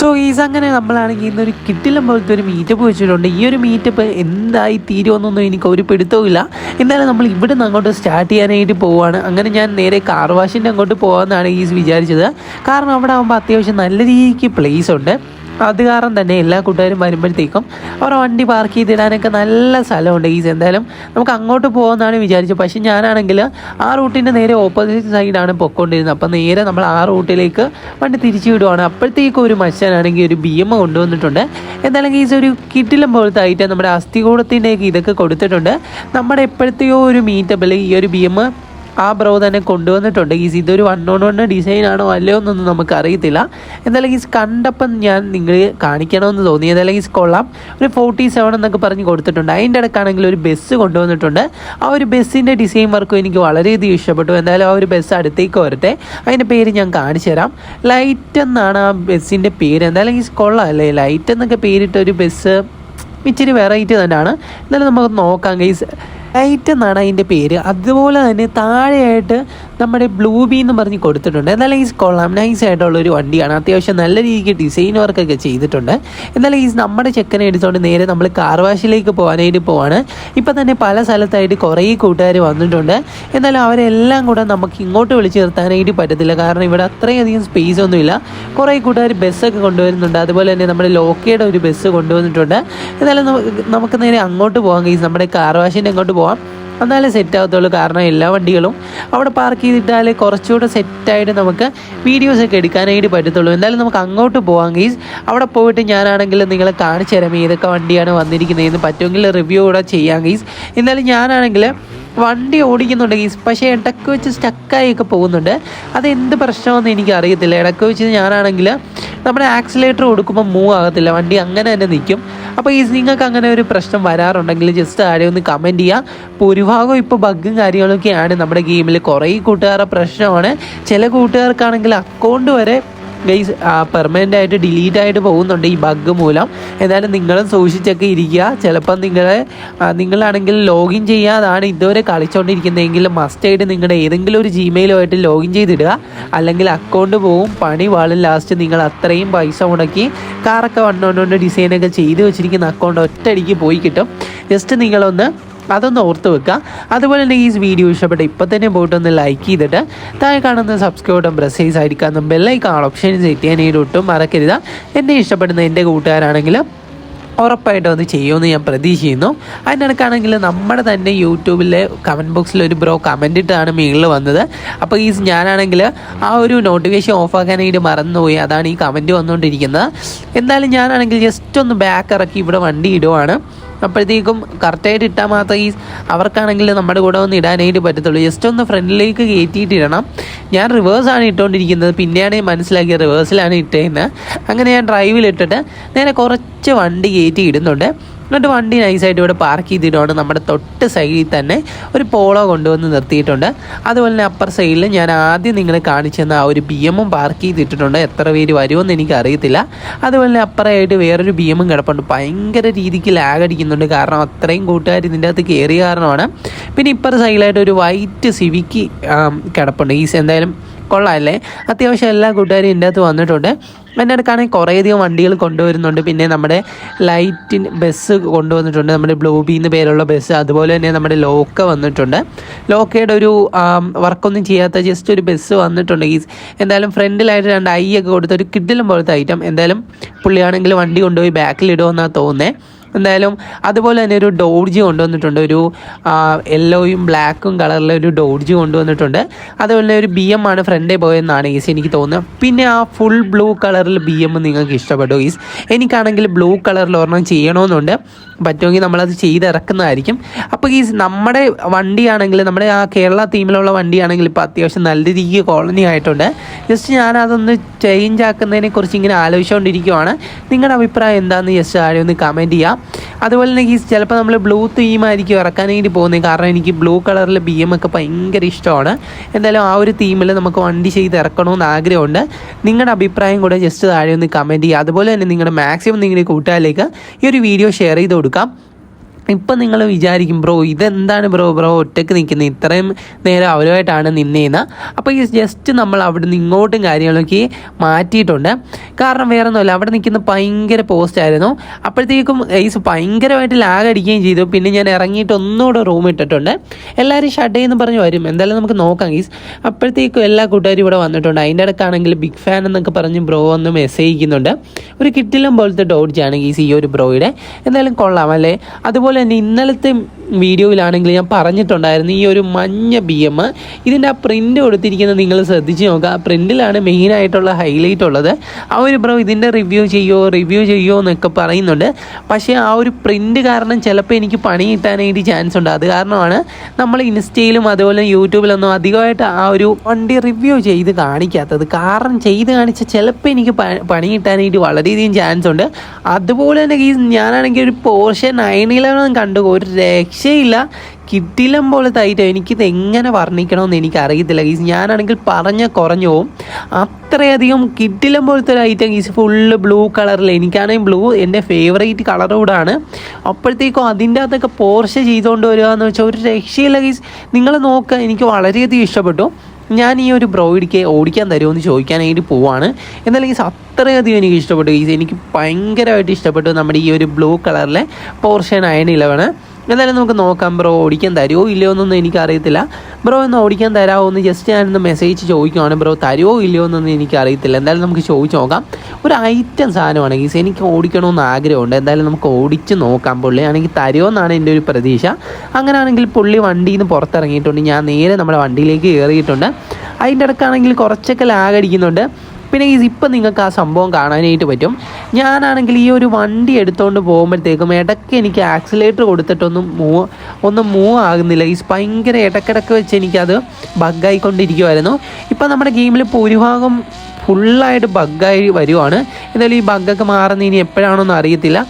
So is അങ്ങനെ നമ്മളാണെങ്കിൽ ഇന്നൊരു കിട്ടില്ല പോലത്തെ ഒരു മീറ്റപ്പ് വെച്ചിട്ടുണ്ട്. ഈ ഒരു മീറ്റപ്പ് എന്തായി തീരുമെന്നൊന്നും എനിക്ക് ഒരു പിടുത്തവുമില്ല എന്നാലും നമ്മൾ ഇവിടെ നിന്ന് അങ്ങോട്ട് സ്റ്റാർട്ട് ചെയ്യാനായിട്ട് പോവുകയാണ് അങ്ങനെ ഞാൻ നേരെ കാർ വാഷിന്റെ അങ്ങോട്ട് പോകാമെന്നാണ് ഈസ് വിചാരിച്ചത്. കാരണം അവിടെ ആകുമ്പോൾ അത്യാവശ്യം നല്ല രീതിക്ക് പ്ലേസ് ഉണ്ട്. അത് കാരണം തന്നെ എല്ലാ കൂട്ടുകാരും വരുമ്പോഴത്തേക്കും അവരുടെ വണ്ടി പാർക്ക് ചെയ്തിടാനൊക്കെ നല്ല സ്ഥലമുണ്ട് ഈസ്. എന്തായാലും നമുക്ക് അങ്ങോട്ട് പോകുമെന്നാണ് വിചാരിച്ചത്. പക്ഷേ ഞാനാണെങ്കിൽ ആ റൂട്ടിന്റെ നേരെ ഓപ്പോസിറ്റ് സൈഡാണ് പൊയ്ക്കൊണ്ടിരുന്നത്. അപ്പം നേരെ നമ്മൾ ആ റൂട്ടിലേക്ക് വണ്ടി തിരിച്ചു വിടുവാണ്. അപ്പോഴത്തേക്കും ഒരു മച്ചാനാണെങ്കിൽ ഒരു ബി എം കൊണ്ടുവന്നിട്ടുണ്ട്. എന്തായാലും ഈസ് ഒരു കിട്ടിലും പോലത്തെ ഐറ്റം നമ്മുടെ അസ്ഥികൂടത്തിന്റെയൊക്കെ ഇതൊക്കെ കൊടുത്തിട്ടുണ്ട്. നമ്മുടെ എപ്പോഴത്തെയോ ഒരു മീറ്റപ്പിൽ ഈ ഒരു ബി എം ആ ബ്രോ തന്നെ കൊണ്ടുവന്നിട്ടുണ്ട്. ഗീസ് ഇതൊരു വൺ ഓൺ വൺ ഡിസൈൻ ആണോ അല്ലയോ എന്നൊന്നും നമുക്ക് അറിയത്തില്ല എന്തായാലും ഗീസ് കണ്ടപ്പം ഞാൻ നിങ്ങൾ കാണിക്കണമെന്ന് തോന്നി. ഏതായാലും ഗീസ് കൊള്ളാം. ഒരു ഫോർട്ടി സെവൻ എന്നൊക്കെ പറഞ്ഞ് കൊടുത്തിട്ടുണ്ട്. അതിന്റെ ഇടയ്ക്കാണെങ്കിൽ ഒരു ബസ് കൊണ്ടുവന്നിട്ടുണ്ട്. ആ ഒരു ബസ്സിന്റെ ഡിസൈൻ വർക്കും എനിക്ക് വളരെയധികം ഇഷ്ടപ്പെട്ടു. എന്തായാലും ആ ഒരു ബസ് അടുത്തേക്ക് വരട്ടെ. അതിന്റെ പേര് ഞാൻ കാണിച്ചു തരാം. ലൈറ്റ് എന്നാണ് ആ ബസ്സിന്റെ പേര്. എന്തായാലും ഗീസ് കൊള്ളാം അല്ലേ? ലൈറ്റ് എന്നൊക്കെ പേരിട്ട ഒരു ബസ് ഇച്ചിരി വെറൈറ്റി തന്നെയാണ്. എന്നാലും നമുക്ക് നോക്കാം ഗൈസ് ലൈറ്റ് എന്നാണ് അതിന്റെ പേര്. അതുപോലെ തന്നെ താഴെയായിട്ട് നമ്മുടെ ബ്ലൂ ബി എന്ന് പറഞ്ഞ് കൊടുത്തിട്ടുണ്ട്. എന്നാലും ഈ കൊള്ളാം. നൈസ് ആയിട്ടുള്ള ഒരു വണ്ടിയാണ്. അത്യാവശ്യം നല്ല രീതിക്ക് ഡിസൈൻ വർക്കൊക്കെ ചെയ്തിട്ടുണ്ട്. എന്നാലും ഈ നമ്മുടെ ചെക്കനെ എടുത്തുകൊണ്ട് നേരെ നമ്മൾ കാർ വാഷിലേക്ക് പോകാനായിട്ട് പോവാണ്. ഇപ്പം തന്നെ പല സ്ഥലത്തായിട്ട് കുറേ കൂട്ടുകാർ വന്നിട്ടുണ്ട്. എന്നാലും അവരെല്ലാം കൂടെ നമുക്ക് ഇങ്ങോട്ട് വിളിച്ചു നിർത്താനായിട്ട് പറ്റത്തില്ല. കാരണം ഇവിടെ അത്രയധികം സ്പേസ് ഒന്നുമില്ല. കുറേ കൂട്ടുകാർ ബസ്സൊക്കെ കൊണ്ടുവരുന്നുണ്ട്. അതുപോലെ തന്നെ നമ്മുടെ ലോക്കയുടെ ഒരു ബസ് കൊണ്ടുവന്നിട്ടുണ്ട്. എന്നാലും നമുക്ക് നേരെ അങ്ങോട്ട് പോകാം ഗൈസ് നമ്മുടെ കാർ വാഷിന്റെ അങ്ങോട്ട് പോകാം എന്നാലേ സെറ്റ് ആകത്തുള്ളൂ. കാരണം എല്ലാ വണ്ടികളും അവിടെ പാർക്ക് ചെയ്തിട്ടാൽ കുറച്ചുകൂടെ സെറ്റായിട്ട് നമുക്ക് വീഡിയോസ് വീഡിയോസൊക്കെ എടുക്കാനായിട്ട് പറ്റത്തുള്ളൂ. എന്തായാലും നമുക്ക് അങ്ങോട്ട് പോകാം ഗീസ് അവിടെ പോയിട്ട് ഞാനാണെങ്കിൽ നിങ്ങളെ കാണിച്ചു തരാം ഏതൊക്കെ വണ്ടിയാണ് വന്നിരിക്കുന്നതെന്ന് പറ്റുമെങ്കിൽ റിവ്യൂ കൂടെ ചെയ്യാം ഗീസ് എന്തായാലും ഞാനാണെങ്കിൽ വണ്ടി ഓടിക്കുന്നുണ്ട് ഗീസ് പക്ഷേ ഇടയ്ക്ക് വെച്ച് സ്റ്റക്കായൊക്കെ പോകുന്നുണ്ട്. അത് എന്ത് പ്രശ്നമെന്ന് എനിക്ക് അറിയത്തില്ല ഇടയ്ക്ക് വെച്ച് ഞാനാണെങ്കിൽ നമ്മുടെ ആക്സിലേറ്റർ കൊടുക്കുമ്പോൾ മൂവ് ആകത്തില്ല. വണ്ടി അങ്ങനെ തന്നെ നിൽക്കും. അപ്പോൾ ഈ നിങ്ങൾക്ക് അങ്ങനെ ഒരു പ്രശ്നം വരാറുണ്ടെങ്കിൽ ജസ്റ്റ് ആരെ ഒന്ന് കമന്റ് ചെയ്യുക. ഭൂരിഭാഗം ഇപ്പോൾ ബഗ്ഗും കാര്യങ്ങളൊക്കെയാണ് നമ്മുടെ ഗെയിമിൽ കുറേ കൂട്ടുകാരുടെ പ്രശ്നമാണ്. ചില കൂട്ടുകാർക്കാണെങ്കിൽ അക്കൗണ്ട് വരെ ഗൈസ് പെർമനന്റ് ആയിട്ട് ഡിലീറ്റ് ആയിട്ട് പോകുന്നുണ്ട് ഈ ബഗ് മൂലം. എന്നാലും നിങ്ങളും സൂക്ഷിച്ചൊക്കെ ഇരിക്കുക. ചിലപ്പം നിങ്ങളെ നിങ്ങളാണെങ്കിൽ ലോഗിൻ ചെയ്യാതാണ് ഇതുവരെ കളിച്ചുകൊണ്ടിരിക്കുന്നതെങ്കിൽ മസ്റ്റായിട്ട് നിങ്ങളുടെ ഏതെങ്കിലും ഒരു ജിമെയിലുമായിട്ട് ലോഗിൻ ചെയ്തിടുക. അല്ലെങ്കിൽ അക്കൗണ്ട് പോവും പണി വാളും ലാസ്റ്റ് നിങ്ങൾ അത്രയും പൈസ മുടക്കി കാറൊക്കെ വണ്ണോണ്ട് ഡിസൈനൊക്കെ ചെയ്ത് വെച്ചിരിക്കുന്ന അക്കൗണ്ട് ഒറ്റയടിക്ക് പോയി കിട്ടും. ജസ്റ്റ് നിങ്ങളൊന്ന് അതൊന്ന് ഓർത്ത് വെക്കുക. അതുപോലെ തന്നെ ഈ വീഡിയോ ഇഷ്ടപ്പെട്ട ഇപ്പം തന്നെ പോയിട്ട് ഒന്ന് ലൈക്ക് ചെയ്തിട്ട് താഴെ കാണുന്ന സബ്സ്ക്രൈബ് ബട്ടൺ പ്രസ് ചെയ്ത് ആയിരിക്കാവുന്ന ബെല്ലൈക്കാൾ ഓപ്ഷൻ സെറ്റ് ചെയ്യാനായിട്ട് ഒട്ടും മറക്കരുത്. എന്നെ ഇഷ്ടപ്പെടുന്ന എന്റെ കൂട്ടുകാരാണെങ്കിൽ ഉറപ്പായിട്ടും അത് ചെയ്യുമെന്ന് ഞാൻ പ്രതീക്ഷിക്കുന്നു. അതിനിടക്കാണെങ്കിൽ നമ്മുടെ തന്നെ യൂട്യൂബിലെ കമന്റ് ബോക്സിൽ ഒരു ബ്രോ കമന്റ് ഇട്ടാണ് മുകളിൽ വന്നത്. അപ്പോൾ ഈ ഞാനാണെങ്കിൽ ആ ഒരു നോട്ടിഫിക്കേഷൻ ഓഫാക്കാനായിട്ട് മറന്നുപോയി. അതാണ് ഈ കമന്റ് വന്നുകൊണ്ടിരിക്കുന്നത്. എന്തായാലും ഞാനാണെങ്കിൽ ജസ്റ്റ് ഒന്ന് ബാക്ക് ഇറക്കി ഇവിടെ വണ്ടി ഇടുവാണ്. അപ്പോഴത്തേക്കും കറക്റ്റായിട്ട് ഇട്ടാൽ മാത്രമേ അവർക്കാണെങ്കിൽ നമ്മുടെ കൂടെ ഒന്ന് ഇടാനായിട്ട് പറ്റത്തുള്ളൂ. ജസ്റ്റ് ഒന്ന് ഫ്രണ്ടിലേക്ക് കയറ്റിയിട്ട് ഇടണം ഞാൻ റിവേഴ്സാണ് ഇട്ടുകൊണ്ടിരിക്കുന്നത് പിന്നെയാണ് മനസ്സിലാക്കിയത് റിവേഴ്സിലാണ് ഇട്ടേക്കുന്നത് അങ്ങനെ ഞാൻ ഡ്രൈവിലിട്ടിട്ട് നേരെ കുറച്ച് വണ്ടി കയറ്റി ഇടുന്നുണ്ട്. എന്നിട്ട് വണ്ടി നൈസായിട്ട് ഇവിടെ പാർക്ക് ചെയ്തിട്ടുണ്ട്. നമ്മുടെ തൊട്ട് സൈഡിൽ തന്നെ ഒരു പോളോ കൊണ്ടുവന്ന് നിർത്തിയിട്ടുണ്ട്. അതുപോലെ തന്നെ അപ്പർ സൈഡിൽ ഞാൻ ആദ്യം നിങ്ങളെ കാണിച്ചു തന്ന ആ ഒരു ബി എമ്മും പാർക്ക് ചെയ്തിട്ടുണ്ട് എത്ര പേര് വരുമെന്ന് എനിക്ക് അറിയത്തില്ല. അതുപോലെ തന്നെ അപ്പുറമായിട്ട് വേറൊരു ബി എമ്മും കിടപ്പുണ്ട്. ഭയങ്കര രീതിക്ക് ലാഗ് അടിക്കുന്നുണ്ട്. കാരണം അത്രയും കൂട്ടുകാർ ഇതിന്റെ അകത്ത് കയറിയ കാരണമാണ്. പിന്നെ ഇപ്പുറ സൈഡിലായിട്ട് ഒരു വൈറ്റ് സിവിക്ക് കിടപ്പുണ്ട്. ഈ എന്തായാലും കൊള്ളാമല്ലേ അത്യാവശ്യം എല്ലാ കൂട്ടുകാരും ഇതിന്റെ അകത്ത് വന്നിട്ടുണ്ട്. എന്റെ അടുക്കാണെങ്കിൽ കുറേയധികം വണ്ടികൾ കൊണ്ടുവരുന്നുണ്ട്. പിന്നെ നമ്മുടെ ലൈറ്റിൻ ബസ് കൊണ്ടുവന്നിട്ടുണ്ട്. നമ്മുടെ ബ്ലൂബി എന്ന് പേരുള്ള ബസ് അതുപോലെ തന്നെ നമ്മുടെ ലോക്ക വന്നിട്ടുണ്ട്. ലോക്കയുടെ ഒരു വർക്കൊന്നും ചെയ്യാത്ത ജസ്റ്റ് ഒരു ബസ് വന്നിട്ടുണ്ട്. ഈ എന്തായാലും ഫ്രണ്ടിലായിട്ട് രണ്ട് ഐ ഒക്കെ കൊടുത്ത ഒരു കിഡിലും പോലത്തെ ഐറ്റം എന്തായാലും പുള്ളിയാണെങ്കിൽ വണ്ടി കൊണ്ടുപോയി ബാക്കിലിടുമെന്നാണ് തോന്നുന്നത് എന്തായാലും അതുപോലെ തന്നെ ഒരു ഡോഡ്ജ് കൊണ്ടുവന്നിട്ടുണ്ട്. ഒരു യെല്ലോയും ബ്ലാക്കും കളറിലെ ഒരു ഡോഡ്ജ് കൊണ്ടുവന്നിട്ടുണ്ട്. അതുപോലെ തന്നെ ഒരു ബി എം ആണ് ഫ്രണ്ടേ പോയെന്നാണ് ഈസ് എനിക്ക് തോന്നുന്നത്. പിന്നെ ആ ഫുൾ ബ്ലൂ കളറിൽ ബി എം നിങ്ങൾക്ക് ഇഷ്ടപ്പെട്ടു ഈസ്. എനിക്കാണെങ്കിൽ ബ്ലൂ കളറിൽ ഒരെണ്ണം ചെയ്യണമെന്നുണ്ട്. പറ്റുമെങ്കിൽ നമ്മളത് ചെയ്തിറക്കുന്നതായിരിക്കും. അപ്പോൾ ഈ നമ്മുടെ വണ്ടിയാണെങ്കിൽ നമ്മുടെ ആ കേരള തീമിലുള്ള വണ്ടിയാണെങ്കിൽ ഇപ്പോൾ അത്യാവശ്യം നല്ല രീതിക്ക് കോളനി ആയിട്ടുണ്ട്. ജസ്റ്റ് ഞാനതൊന്ന് ചേഞ്ച് ആക്കുന്നതിനെ കുറിച്ച് ഇങ്ങനെ ആലോചിച്ചുകൊണ്ടിരിക്കുവാണ് നിങ്ങളുടെ അഭിപ്രായം എന്താണെന്ന് ജസ്റ്റ് ആരും ഒന്ന് കമന്റ് ചെയ്യാം. അതുപോലെ തന്നെ ചിലപ്പോൾ നമ്മൾ ബ്ലൂ തീം തീമായിരിക്കും വേണ്ടി പോകുന്നത് കാരണം എനിക്ക് ബ്ലൂ കളറിൽ ബി എം ഒക്കെ ഭയങ്കര ഇഷ്ടമാണ്. എന്തായാലും ആ ഒരു തീമിൽ നമുക്ക് വണ്ടി ചെയ്ത് ഇറക്കണമെന്ന് ആഗ്രഹമുണ്ട്. നിങ്ങളുടെ അഭിപ്രായം കൂടെ ജസ്റ്റ് താഴെ ഒന്ന് കമന്റ് ചെയ്യുക. അതുപോലെ തന്നെ നിങ്ങളുടെ മാക്സിമം നിങ്ങളുടെ കൂട്ടുകാരിലേക്ക് ഈ ഒരു വീഡിയോ ഷെയർ ചെയ്ത് കൊടുക്കാം. ഇപ്പം നിങ്ങൾ വിചാരിക്കും ബ്രോ ഇതെന്താണ് ബ്രോ? ബ്രോ ഒറ്റയ്ക്ക് നിൽക്കുന്നത് ഇത്രയും നേരം അവരുമായിട്ടാണ് നിന്നേന്ന്. അപ്പോൾ ഈ ജസ്റ്റ് നമ്മൾ അവിടെ നിന്ന് ഇങ്ങോട്ടും കാര്യങ്ങളൊക്കെ മാറ്റിയിട്ടുണ്ട്. കാരണം വേറെ ഒന്നുമല്ല അവിടെ നിൽക്കുന്ന ഭയങ്കര പോസ്റ്റ് ആയിരുന്നു. അപ്പോഴത്തേക്കും ഈസ് ഭയങ്കരമായിട്ട് ലാഗ് അടിക്കുകയും ചെയ്തു. പിന്നെ ഞാൻ ഇറങ്ങിയിട്ട് ഒന്നുകൂടെ റൂം ഇട്ടിട്ടുണ്ട്. എല്ലാവരും ഷട്ട് എന്ന് പറഞ്ഞ് വരും. എന്തായാലും നമുക്ക് നോക്കാം ഗീസ് അപ്പോഴത്തേക്കും എല്ലാ കൂട്ടുകാരും ഇവിടെ വന്നിട്ടുണ്ട്. അതിന്റെ ഇടയ്ക്കാണെങ്കിൽ ബിഗ് ഫാൻ എന്നൊക്കെ പറഞ്ഞ് ബ്രോ ഒന്ന് മെസ്സേജ് ചെയ്യുന്നുണ്ട് ഒരു കിറ്റിലും പോലത്തെ ഡോഡ്ജാണ് ഗീസ് ഈ ഒരു ബ്രോയുടെ എന്തായാലും കൊള്ളാം അല്ലേ? അതുപോലെ തന്നെ ഇന്നലത്തെ വീഡിയോയിലാണെങ്കിൽ ഞാൻ പറഞ്ഞിട്ടുണ്ടായിരുന്നു ഈ ഒരു മഞ്ഞ ബി എം ഇതിന്റെ ആ പ്രിന്റ് കൊടുത്തിരിക്കുന്നത് നിങ്ങൾ ശ്രദ്ധിച്ച് നോക്കുക. ആ പ്രിന്റിലാണ് മെയിനായിട്ടുള്ള ഹൈലൈറ്റ് ഉള്ളത്. ആ ഒരു ബ്രോ ഇതിന്റെ റിവ്യൂ ചെയ്യോ റിവ്യൂ ചെയ്യോ എന്നൊക്കെ പറയുന്നുണ്ട്. പക്ഷേ ആ ഒരു പ്രിന്റ് കാരണം ചിലപ്പോൾ എനിക്ക് പണി കിട്ടാനായിട്ട് ചാൻസ് ഉണ്ട്. അത് കാരണമാണ് നമ്മൾ ഇൻസ്റ്റയിലും അതുപോലെ യൂട്യൂബിലൊന്നും അധികമായിട്ട് ആ ഒരു വണ്ടി റിവ്യൂ ചെയ്ത് കാണിക്കാത്തത്. കാരണം ചെയ്ത് കാണിച്ച ചിലപ്പോൾ എനിക്ക് പണി കിട്ടാനായിട്ട് വളരെയധികം ചാൻസ് ഉണ്ട്. അതുപോലെ തന്നെ ഈ ഞാനാണെങ്കിൽ ഒരു പോർഷൻ നയൻ ഇലവൻ കണ്ടു ഒരു രക്ഷയില്ല. കിട്ടിലം പോലെ ഐറ്റം എനിക്കിത് എങ്ങനെ വർണിക്കണമെന്ന് എനിക്ക് അറിയത്തില്ല ഗീസ്. ഞാനാണെങ്കിൽ പറഞ്ഞ കുറഞ്ഞു പോവും. അത്രയധികം കിട്ടിലം പോലത്തെ ഒരു ഐറ്റം ഗീസ് ഫുള്ള് ബ്ലൂ കളറിൽ എനിക്കാണെങ്കിൽ ബ്ലൂ എന്റെ ഫേവറേറ്റ് കളർ കൂടാണ് അപ്പോഴത്തേക്കും അതിന്റെ അകത്തൊക്കെ പോർഷ ചെയ്തുകൊണ്ട് വരിക എന്ന് വെച്ചാൽ ഒരു രക്ഷയില്ല ഗീസ്. നിങ്ങൾ നോക്കുക എനിക്ക് വളരെയധികം ഇഷ്ടപ്പെട്ടു. ഞാൻ ഈ ഒരു ബ്രോയിഡിക്ക് ഓടിക്കാൻ തരുമോ എന്ന് ചോദിക്കാനായിട്ട് പോവാണ്. എന്നാൽ ഈ അത്രയധികം എനിക്ക് ഇഷ്ടപ്പെട്ടു. ഈ എനിക്ക് ഭയങ്കരമായിട്ട് ഇഷ്ടപ്പെട്ടു നമ്മുടെ ഈ ഒരു ബ്ലൂ കളറിലെ പോർഷൻ ആയ ഇലവണ് എന്തായാലും നമുക്ക് നോക്കാം ബ്രോ. ഓടിക്കാൻ തരുമോ ഇല്ലയോ എന്നൊന്നും എനിക്കറിയത്തില്ല. ബ്രോ ഒന്ന് ഓടിക്കാൻ തരാമോ എന്ന് ജസ്റ്റ് ഞാനൊന്ന് മെസ്സേജ് ചോദിക്കുവാണ് ബ്രോ. തരുമോ ഇല്ലയോ എന്നൊന്നും എനിക്കറിയത്തില്ല. എന്തായാലും നമുക്ക് ചോദിച്ച് നോക്കാം. ഒരു ഐറ്റം സാധനമാണ് ഗീസ്. എനിക്ക് ഓടിക്കണമെന്ന് ആഗ്രഹമുണ്ട്. എന്തായാലും നമുക്ക് ഓടിച്ച് നോക്കാം പുള്ളി. ആണെങ്കിൽ തരുമോ എന്നാണ് എന്റെ ഒരു പ്രതീക്ഷ. അങ്ങനെയാണെങ്കിൽ പുള്ളി വണ്ടിയിൽ നിന്ന് പുറത്തിറങ്ങിയിട്ടുണ്ട്. ഞാൻ നേരെ നമ്മുടെ വണ്ടിയിലേക്ക് കയറിയിട്ടുണ്ട്. അതിന്റെ ഇടയ്ക്കാണെങ്കിൽ കുറച്ചൊക്കെ ലാഗ് അടിക്കുന്നുണ്ട്. പിന്നെ ഈ ഇപ്പം നിങ്ങൾക്ക് ആ സംഭവം കാണാനായിട്ട് പറ്റും. ഞാനാണെങ്കിൽ ഈ ഒരു വണ്ടി എടുത്തുകൊണ്ട് പോകുമ്പോഴത്തേക്കും ഇടയ്ക്ക് എനിക്ക് ആക്സിലേറ്റർ കൊടുത്തിട്ടൊന്നും മൂവ് ഒന്നും മൂവ് ആകുന്നില്ല. ഈ ഭയങ്കര ഇടയ്ക്കിടയ്ക്ക് വെച്ച് എനിക്കത് ബഗ്ഗായിക്കൊണ്ടിരിക്കുമായിരുന്നു ഇപ്പം നമ്മുടെ ഗെയിമിൽ ഭൂരിഭാഗം ഫുള്ളായിട്ട് ബഗ്ഗായി വരുവാണ്. എന്നാലും ഈ ബഗ്ഗൊക്കെ മാറുന്ന ഇനി എപ്പോഴാണോന്ന് അറിയത്തില്ല.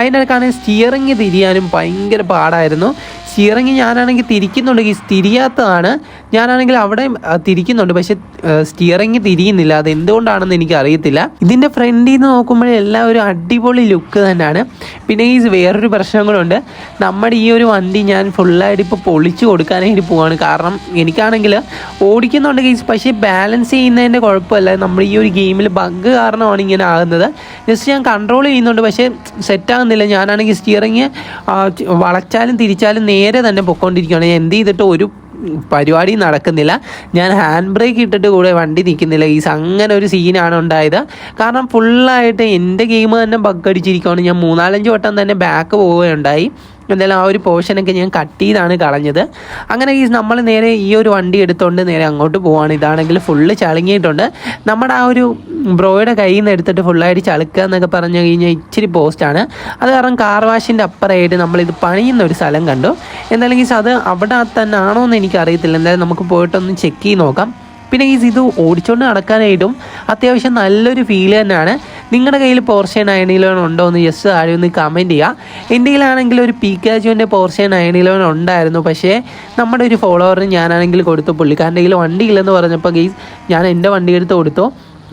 ഇടയ്ക്കാണെങ്കിൽ സ്റ്റിയറിങ് തിരിയാനും ഭയങ്കര പാടായിരുന്നു. സ്റ്റിയറിങ് ഞാനാണെങ്കിൽ തിരിക്കുന്നുണ്ടെങ്കിൽ തിരിയാത്തതാണ്. ഞാനാണെങ്കിൽ അവിടെ തിരിക്കുന്നുണ്ട്. പക്ഷെ സ്റ്റിയറിങ് തിരിയുന്നില്ല. അത് എന്തുകൊണ്ടാണെന്ന് എനിക്ക് അറിയത്തില്ല ഇതിന്റെ ഫ്രണ്ടിൽ നിന്ന് നോക്കുമ്പോൾ എല്ലാം ഒരു അടിപൊളി ലുക്ക് തന്നെയാണ്. പിന്നെ ഈ വേറൊരു പ്രശ്നം കൂടെ നമ്മുടെ ഈ ഒരു വണ്ടി ഞാൻ ഫുള്ളായിട്ട് ഇപ്പോൾ പൊളിച്ചു കൊടുക്കാനായിട്ട് പോവാണ്. കാരണം എനിക്കാണെങ്കിൽ ഓടിക്കുന്നുണ്ട് കേസ് പക്ഷേ ബാലൻസ് ചെയ്യുന്നതിന്റെ കുഴപ്പമല്ല. നമ്മൾ ഈ ഒരു ഗെയിമിൽ ബഗ് കാരണമാണ് ഇങ്ങനെ ആകുന്നത്. ജസ്റ്റ് ഞാൻ കൺട്രോൾ ചെയ്യുന്നുണ്ട്. പക്ഷേ സെറ്റ് ആകുന്നില്ല. ഞാനാണെങ്കിൽ സ്റ്റിയറിങ് വളച്ചാലും തിരിച്ചാലും നേരെ തന്നെ പൊക്കോണ്ടിരിക്കുകയാണ് എന്ത് ചെയ്തിട്ട് ഒരു പരിപാടി നടക്കുന്നില്ല. ഞാൻ ഹാൻഡ് ബ്രേക്ക് ഇട്ടിട്ട് കൂടെ വണ്ടി നിൽക്കുന്നില്ല. ഈ അങ്ങനെ ഒരു സീനാണ് ഉണ്ടായത്. കാരണം ഫുള്ളായിട്ട് എന്റെ ഗെയിം തന്നെ ബഗ് അടിച്ചിരിക്കുകയാണ് ഞാൻ മൂന്നാലഞ്ച് വട്ടം തന്നെ ബാക്ക് പോവുകയുണ്ടായി. എന്തായാലും ആ ഒരു പോർഷനൊക്കെ ഞാൻ കട്ട് ചെയ്താണ് കളഞ്ഞത്. അങ്ങനെ ഈ നമ്മൾ നേരെ ഈ ഒരു വണ്ടി എടുത്തുകൊണ്ട് നേരെ അങ്ങോട്ട് പോവാണ്. ഇതാണെങ്കിൽ ഫുള്ള് ചളുങ്ങിയിട്ടുണ്ട്. നമ്മുടെ ആ ഒരു ബ്രോയുടെ കയ്യിൽ നിന്ന് എടുത്തിട്ട് ഫുള്ളായിട്ട് ചളുക്കുക എന്നൊക്കെ പറഞ്ഞു കഴിഞ്ഞാൽ ഇച്ചിരി പോസ്റ്റാണ് അത് കാരണം കാർ വാഷിന്റെ അപ്പുറമായിട്ട് നമ്മളിത് പണിയുന്ന ഒരു സ്ഥലം കണ്ടു. എന്തായാലും അത് അവിടെ തന്നെ ആണോ എന്ന് എനിക്കറിയത്തില്ല. എന്തായാലും നമുക്ക് പോയിട്ടൊന്ന് ചെക്ക് ചെയ്ത് നോക്കാം. പിന്നെ ഈ ഇത് ഓടിച്ചുകൊണ്ട് നടക്കാനായിട്ടും അത്യാവശ്യം നല്ലൊരു ഫീൽ തന്നെയാണ്. നിങ്ങളുടെ കയ്യിൽ പോർഷൻ അയണിലോൺ ഉണ്ടോ എന്ന് ജസ്റ്റ് താഴെ ഒന്ന് കമന്റ് ചെയ്യുക എന്റെ കയ്യിലാണെങ്കിൽ ഒരു പി കാജുവിന്റെ പോർഷൻ അയണിലോൺ ഉണ്ടായിരുന്നു. പക്ഷേ നമ്മുടെ ഒരു ഫോളോവറിന് ഞാനാണെങ്കിൽ കൊടുത്തു പുള്ളിക്കാരന്റെ കയ്യിൽ വണ്ടിയില്ലെന്ന് പറഞ്ഞപ്പോൾ ഗെയ്സ് ഞാൻ എന്റെ വണ്ടി എടുത്ത് കൊടുത്തു.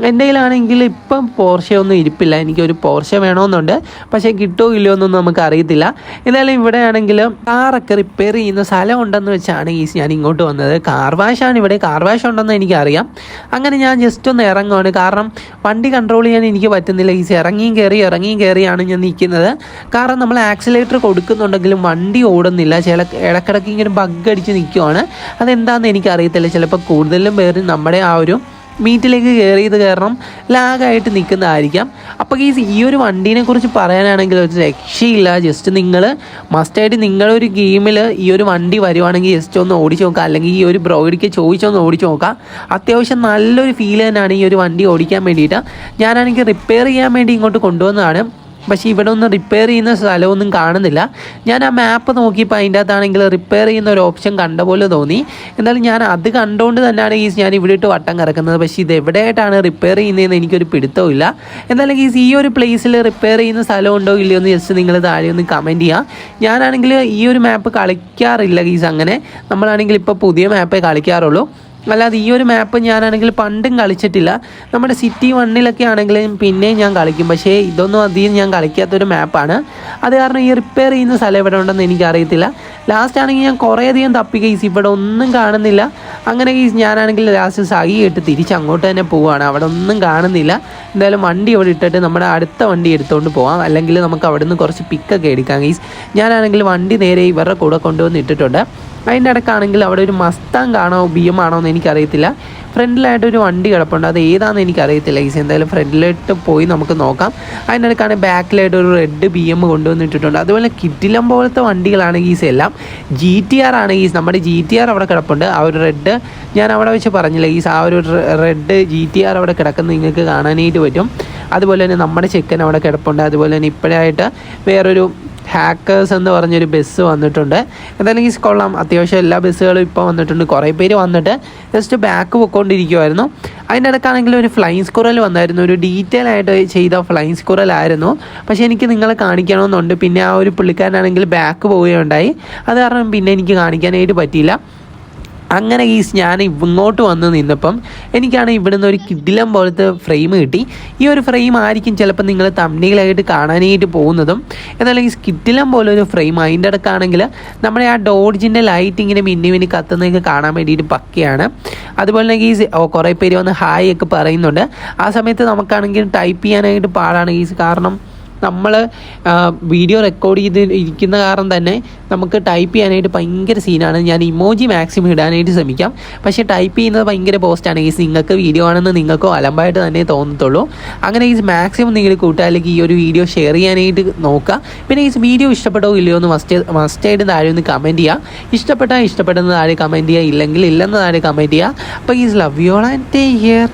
എന്റെ കയ്യിലാണെങ്കിൽ ഇപ്പം പോർഷ ഒന്നും ഇരിപ്പില്ല. എനിക്കൊരു പോർഷ വേണമെന്നുണ്ട് പക്ഷേ കിട്ടുമോ ഇല്ലയോ എന്നൊന്നും നമുക്ക് അറിയത്തില്ല എന്തായാലും ഇവിടെ ആണെങ്കിൽ കാറൊക്കെ റിപ്പയർ ചെയ്യുന്ന സ്ഥലം ഉണ്ടെന്ന് വെച്ചാണ് ഈ ഞാൻ ഇങ്ങോട്ട് വന്നത്. കാർ വാഷാണ് ഇവിടെ. കാർ വാഷ് ഉണ്ടെന്ന് എനിക്കറിയാം. അങ്ങനെ ഞാൻ ജസ്റ്റ് ഒന്ന് ഇറങ്ങുവാണ്. കാരണം വണ്ടി കൺട്രോൾ ചെയ്യാൻ എനിക്ക് പറ്റുന്നില്ല. ഈ ഇറങ്ങിയും കയറി ഇറങ്ങിയും കയറിയാണ് ഞാൻ നിൽക്കുന്നത്. കാരണം നമ്മൾ ആക്സിലേറ്റർ കൊടുക്കുന്നുണ്ടെങ്കിലും വണ്ടി ഓടുന്നില്ല. ചില ഇടക്കിടക്ക് ഇങ്ങനെ ബഗ് അടിച്ച് നിൽക്കുവാണ്. അതെന്താണെന്ന് എനിക്കറിയത്തില്ല. ചിലപ്പോൾ കൂടുതലും പേര് നമ്മുടെ ആ ഒരു മീറ്റിലേക്ക് കയറിയത് കാരണം ലാഗായിട്ട് നിൽക്കുന്നതായിരിക്കാം. അപ്പോൾ ഈ ഈ ഒരു വണ്ടീനെ കുറിച്ച് പറയാനാണെങ്കിൽ ഒരു രക്ഷയില്ല. ജസ്റ്റ് നിങ്ങൾ മസ്റ്റായിട്ട് നിങ്ങളൊരു ഗെയിമിൽ ഈ ഒരു വണ്ടി വരുവാണെങ്കിൽ ജസ്റ്റ് ഒന്ന് ഓടിച്ചു നോക്കുക. അല്ലെങ്കിൽ ഈ ഒരു ബ്രോയിഡിക്ക് ചോദിച്ചൊന്ന് ഓടിച്ചു നോക്കുക. അത്യാവശ്യം നല്ലൊരു ഫീൽ തന്നെയാണ് ഈ ഒരു വണ്ടി ഓടിക്കാൻ വേണ്ടിയിട്ട്. ഞാനാണെങ്കിൽ റിപ്പയർ ചെയ്യാൻ വേണ്ടി ഇങ്ങോട്ട് കൊണ്ടുവന്നതാണ്. പക്ഷേ ഇവിടെ ഒന്നും റിപ്പയർ ചെയ്യുന്ന സ്ഥലമൊന്നും കാണുന്നില്ല. ഞാൻ ആ മാപ്പ് നോക്കിയപ്പോൾ അതിന്റെ അകത്താണെങ്കിൽ റിപ്പയർ ചെയ്യുന്ന ഒരു ഓപ്ഷൻ കണ്ട പോലെ തോന്നി. എന്നാലും ഞാൻ അത് കണ്ടുകൊണ്ട് തന്നെയാണ് ഈ ഞാൻ ഇവിടെ ഇട്ട് വട്ടം കറക്കുന്നത്. പക്ഷേ ഇത് എവിടെയായിട്ടാണ് റിപ്പയർ ചെയ്യുന്നതെന്ന് എനിക്കൊരു പിടുത്തവും ഇല്ല. എന്നാലും ഈ ഈ ഒരു പ്ലേസിൽ റിപ്പയർ ചെയ്യുന്ന സ്ഥലം ഉണ്ടോ ഇല്ലയോ എന്ന് ജസ്റ്റ് നിങ്ങൾ താഴെ ഒന്ന് കമന്റ് ചെയ്യുക ഞാനാണെങ്കിൽ ഈ ഒരു മാപ്പ് കളിക്കാറില്ല ഗീസ് അങ്ങനെ. നമ്മളാണെങ്കിൽ ഇപ്പോൾ പുതിയ മാപ്പേ കളിക്കാറുള്ളൂ. അല്ലാതെ ഈ ഒരു മാപ്പ് ഞാനാണെങ്കിൽ പണ്ടും കളിച്ചിട്ടില്ല. നമ്മുടെ സിറ്റി വണ്ണിലൊക്കെ ആണെങ്കിലും പിന്നെയും ഞാൻ കളിക്കും. പക്ഷേ ഇതൊന്നും അധികം ഞാൻ കളിക്കാത്തൊരു മാപ്പാണ് അത് കാരണം ഈ റിപ്പയർ ചെയ്യുന്ന സ്ഥലം എവിടെ ഉണ്ടെന്ന് എനിക്കറിയത്തില്ല. ലാസ്റ്റ് ആണെങ്കിൽ ഞാൻ കുറേയധികം തപ്പി കേസ് ഇവിടെ ഒന്നും കാണുന്നില്ല. അങ്ങനെ കേസ് ഞാനാണെങ്കിൽ ലാസ്റ്റ് സഹി ഇട്ട് തിരിച്ച് അങ്ങോട്ട് തന്നെ പോവുകയാണ് അവിടെ ഒന്നും കാണുന്നില്ല. എന്തായാലും വണ്ടി ഇവിടെ ഇട്ടിട്ട് നമ്മുടെ അടുത്ത വണ്ടി എടുത്തുകൊണ്ട് പോവാം. അല്ലെങ്കിൽ നമുക്ക് അവിടെ നിന്ന് കുറച്ച് പിക്കൊക്കെ എടുക്കാം കേസ് ഞാനാണെങ്കിൽ വണ്ടി നേരെ ഇവരുടെ കൂടെ കൊണ്ടുവന്ന് ഇട്ടിട്ടുണ്ട്. അതിന്റെ ഇടക്കാണെങ്കിൽ അവിടെ ഒരു മസ്താങ് ആണോ ബി എം ആണോ എന്ന് എനിക്കറിയത്തില്ല. ഫ്രണ്ടിലായിട്ട് ഒരു വണ്ടി കിടപ്പുണ്ട്. അത് ഏതാണെന്ന് എനിക്കറിയത്തില്ല ഈസ്. എന്തായാലും ഫ്രണ്ടിലോട്ട് പോയി നമുക്ക് നോക്കാം. അതിന്റെ ഇടക്കാണ് ബാക്കിലായിട്ട് ഒരു റെഡ് ബി എം കൊണ്ടുവന്നിട്ടിട്ടുണ്ട്. അതുപോലെ കിറ്റിലം പോലത്തെ വണ്ടികളാണ് ഈസ് എല്ലാം. ജി ടി ആർ ആണ് ഈസ്. നമ്മുടെ ജി ടി ആർ അവിടെ കിടപ്പുണ്ട്. ആ ഒരു റെഡ് ഞാൻ അവിടെ വെച്ച് പറഞ്ഞില്ല ഈസ്. ആ ഒരു റെഡ് ജി ടി ആർ അവിടെ കിടക്കുന്നത് നിങ്ങൾക്ക് കാണാനായിട്ട് പറ്റും. അതുപോലെ തന്നെ നമ്മുടെ ചെക്കൻ അവിടെ കിടപ്പുണ്ട്. അതുപോലെ തന്നെ ഇപ്പോഴായിട്ട് വേറൊരു ഹാക്കേഴ്സ് എന്ന് പറഞ്ഞൊരു ബസ് വന്നിട്ടുണ്ട്. എന്തായാലും ഈ കൊള്ളാം. അത്യാവശ്യം എല്ലാ ബസ്സുകളും ഇപ്പോൾ വന്നിട്ടുണ്ട്. കുറേ പേര് വന്നിട്ട് ജസ്റ്റ് ബാക്ക് പൊയ്ക്കൊണ്ടിരിക്കുമായിരുന്നു അതിന്റെ ഇടയ്ക്കാണെങ്കിൽ ഒരു ഫ്ലൈങ് സ്കുറൽ വന്നായിരുന്നു. ഒരു ഡീറ്റെയിൽ ആയിട്ട് ചെയ്ത ഫ്ലൈങ് സ്കുറൽ ആയിരുന്നു. പക്ഷേ എനിക്ക് നിങ്ങളെ കാണിക്കണമെന്നുണ്ട്. പിന്നെ ആ ഒരു പുള്ളിക്കാരനാണെങ്കിൽ ബാക്ക് പോവുകയുണ്ടായി. അത് കാരണം പിന്നെ എനിക്ക് കാണിക്കാനായിട്ട് പറ്റിയില്ല. അങ്ങനെ ഈ ഞാൻ ഇങ്ങോട്ട് വന്ന് നിന്നപ്പം എനിക്കാണ് ഇവിടുന്ന് ഒരു കിഡിലം പോലത്തെ ഫ്രെയിം കിട്ടി. ഈ ഒരു ഫ്രെയിം ആയിരിക്കും ചിലപ്പോൾ നിങ്ങൾ തമ്മിലായിട്ട് കാണാനായിട്ട് പോകുന്നതും. എന്നാൽ ഈ കിഡിലം പോലെ ഒരു ഫ്രെയിം അതിന്റെ ഇടക്കാണെങ്കിൽ നമ്മുടെ ആ ഡോഡ്ജിന്റെ ലൈറ്റ് ഇങ്ങനെ മിന്നി മിന്നി കത്തുന്നതൊക്കെ കാണാൻ വേണ്ടിയിട്ട് പക്കയാണ്. അതുപോലെ തന്നെ ഈ കുറേ പേര് വന്ന് ഹായ് ഒക്കെ പറയുന്നുണ്ട്. ആ സമയത്ത് നമുക്കാണെങ്കിൽ ടൈപ്പ് ചെയ്യാനായിട്ട് പാടാണ് ഗീസ് കാരണം. നമ്മൾ വീഡിയോ റെക്കോർഡ് ചെയ്ത് ഇരിക്കുന്ന കാരണം തന്നെ നമുക്ക് ടൈപ്പ് ചെയ്യാനായിട്ട് ഭയങ്കര സീനാണ് ഞാൻ ഇമോജി മാക്സിമം ഇടാനായിട്ട് ശ്രമിക്കാം. പക്ഷേ ടൈപ്പ് ചെയ്യുന്നത് ഭയങ്കര പോസ്റ്റാണ് ഈ നിങ്ങൾക്ക് വീഡിയോ ആണെന്ന് നിങ്ങൾക്കോ അലമ്പായിട്ട് തന്നെ തോന്നത്തുള്ളൂ. അങ്ങനെ ഈ മാക്സിമം നിങ്ങൾ കൂട്ടുകാരിലേക്ക് ഈ ഒരു വീഡിയോ ഷെയർ ചെയ്യാനായിട്ട് നോക്കുക. പിന്നെ ഈ വീഡിയോ ഇഷ്ടപ്പെട്ടോ ഇല്ലയോ എന്ന് മസ്റ്റ് മസ്റ്റായിട്ട് താഴെ ഒന്ന് കമന്റ് ചെയ്യുക ഇഷ്ടപ്പെട്ടാൽ ഇഷ്ടപ്പെട്ടെന്ന് താഴെ കമന്റ് ചെയ്യുക ഇല്ലെങ്കിൽ ഇല്ലെന്ന് താഴെ കമന്റ് ചെയ്യുക അപ്പോൾ is love you and take care